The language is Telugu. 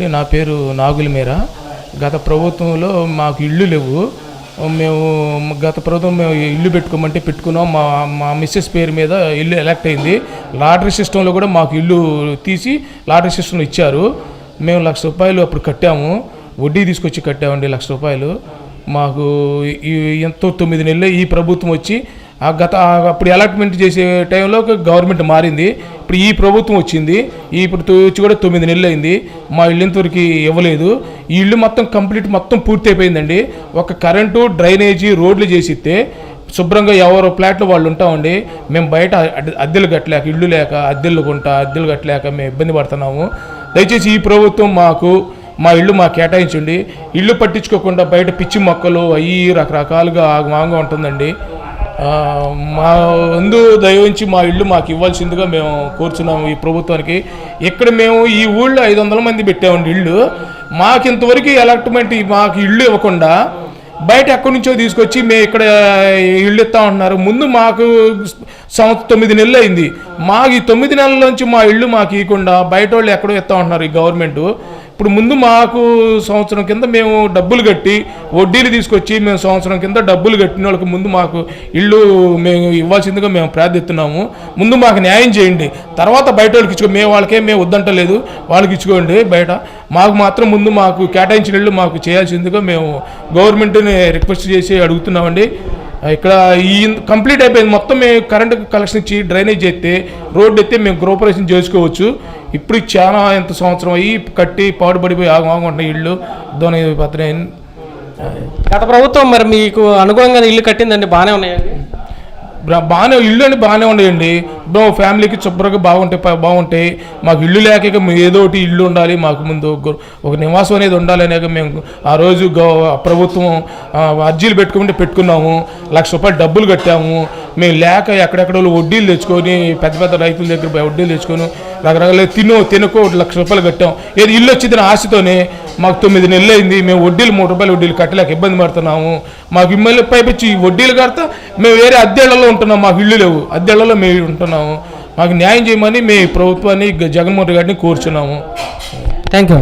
అంటే నా పేరు నాగుల మీర గత ప్రభుత్వంలో మాకు ఇళ్ళు లేవు. మేము గత ప్రభుత్వం మేము ఇల్లు పెట్టుకోమంటే పెట్టుకున్నాం. మా మా మిస్సెస్ పేరు మీద ఇల్లు ఎలక్ట్ అయింది. లాటరీ సిస్టంలో కూడా మాకు ఇల్లు తీసి లాటరీ సిస్టంలో ఇచ్చారు. మేము లక్ష రూపాయలు అప్పుడు కట్టాము. వడ్డీ తీసుకొచ్చి కట్టామండి లక్ష రూపాయలు. మాకు ఎంతో తొమ్మిది నెలలు ఈ ప్రభుత్వం వచ్చి గత అప్పుడు అలాట్మెంట్ చేసే టైంలో గవర్నమెంట్ మారింది. ఇప్పుడు ఈ ప్రభుత్వం వచ్చింది. ఇప్పుడు వచ్చి కూడా తొమ్మిది నెలలు అయింది. మా ఇల్లు ఇంతవరకు ఇవ్వలేదు. ఈ ఇల్లు మొత్తం కంప్లీట్ మొత్తం పూర్తి అయిపోయిందండి. ఒక కరెంటు డ్రైనేజీ రోడ్లు చేసిస్తే శుభ్రంగా ఎవరో ఫ్లాట్లు వాళ్ళు ఉంటామండి. మేము బయట అద్దెలు కట్టలేక ఇల్లు లేక అద్దెలు కొంటా అద్దెలు కట్టలేక మేము ఇబ్బంది పడుతున్నాము. దయచేసి ఈ ప్రభుత్వం మాకు మా ఇల్లు మాకు కేటాయించండి. ఇల్లు పట్టించుకోకుండా బయట పిచ్చి మొక్కలు అవి రకరకాలుగా ఆగమాగా ఉంటుందండి. మా ముందు దయవించి మా ఇల్లు మాకు ఇవ్వాల్సిందిగా మేము కోరుచున్నాము ఈ ప్రభుత్వానికి. ఇక్కడ మేము ఈ ఊళ్ళో ఐదు వందల మంది పెట్టామండి ఇల్లు. మాకు ఇంతవరకు ఎలక్ట్మెంట్ మాకు ఇల్లు ఇవ్వకుండా బయట ఎక్కడి నుంచో తీసుకొచ్చి మేము ఇక్కడ ఇల్లు ఇస్తా ఉంటున్నారు. ముందు మాకు సంవత్సరం తొమ్మిది నెలలు అయింది. మాకు ఈ తొమ్మిది నెలల నుంచి మా ఇల్లు మాకు ఇవ్వకుండా బయట వాళ్ళు ఎక్కడో ఇస్తా ఉంటున్నారు ఈ గవర్నమెంట్. ఇప్పుడు ముందు మాకు సంవత్సరం కింద మేము డబ్బులు కట్టి వడ్డీలు తీసుకొచ్చి మేము సంవత్సరం కింద డబ్బులు కట్టిన వాళ్ళకి ముందు మాకు ఇల్లు మేము ఇవ్వాల్సిందిగా మేము ప్రార్థిస్తున్నాము. ముందు మాకు న్యాయం చేయండి. తర్వాత బయట వాళ్ళకి ఇచ్చుకో మేము వాళ్ళకే మేము వద్దంటలేదు. వాళ్ళకి ఇచ్చుకోండి బయట. మాకు మాత్రం ముందు మాకు కేటాయించిన ఇల్లు మాకు చేయాల్సిందిగా మేము గవర్నమెంట్ని రిక్వెస్ట్ చేసి అడుగుతున్నామండి. ఇక్కడ ఈ కంప్లీట్ అయిపోయింది. మొత్తం మేము కరెంట్ కలెక్షన్ ఇచ్చి డ్రైనేజ్ చేస్తే రోడ్డు ఎత్తే మేము గృహప్రవేశం చేసుకోవచ్చు. ఇప్పుడు చాలా ఎంత సంవత్సరం అయ్యి కట్టి పాడుపడిపోయి ఆగం ఇళ్ళు. ధోని పత్రం గత ప్రభుత్వం మరి మీకు అనుగుణంగా ఇల్లు కట్టిందండి బాగానే ఉన్నాయండి. బాగానే ఇల్లు అని బాగానే ఉండేయండి. బ్రో ఫ్యామిలీకి శుభ్రంగా బాగుంటాయి బాగుంటాయి మాకు ఇల్లు లేక ఇక ఏదో ఒకటి ఇల్లు ఉండాలి మాకు ముందు ఒక- నివాసం అనేది ఉండాలి అనేక మేము ఆ రోజు ప్రభుత్వం అర్జీలు పెట్టుకుంటే పెట్టుకున్నాము. లక్ష రూపాయలు డబ్బులు కట్టాము. మేము లేక ఎక్కడెక్కడ వడ్డీలు తెచ్చుకొని పెద్ద పెద్ద రైతుల దగ్గర వడ్డీలు తెచ్చుకొని రకరకాల తిను తినకో ఒక లక్ష రూపాయలు కట్టాం. ఏది ఇల్లు వచ్చిందని ఆశతోనే మాకు తొమ్మిది నెలలు అయింది మేము వడ్డీలు మూడు రూపాయలు వడ్డీలు కట్టలేక ఇబ్బంది పడుతున్నాము. మాకు ఇమ్మల్ని పైపించి వడ్డీలు కడతా మేము వేరే అద్దెళ్ళలో ఉంటున్నాం మాకు ఇల్లు లేవు. అద్దెళ్ళలో మేము ఉంటున్నాము. మాకు న్యాయం చేయమని మేము ప్రభుత్వాన్ని జగన్మోహన్ గారిని కోరుచున్నాము. Thank you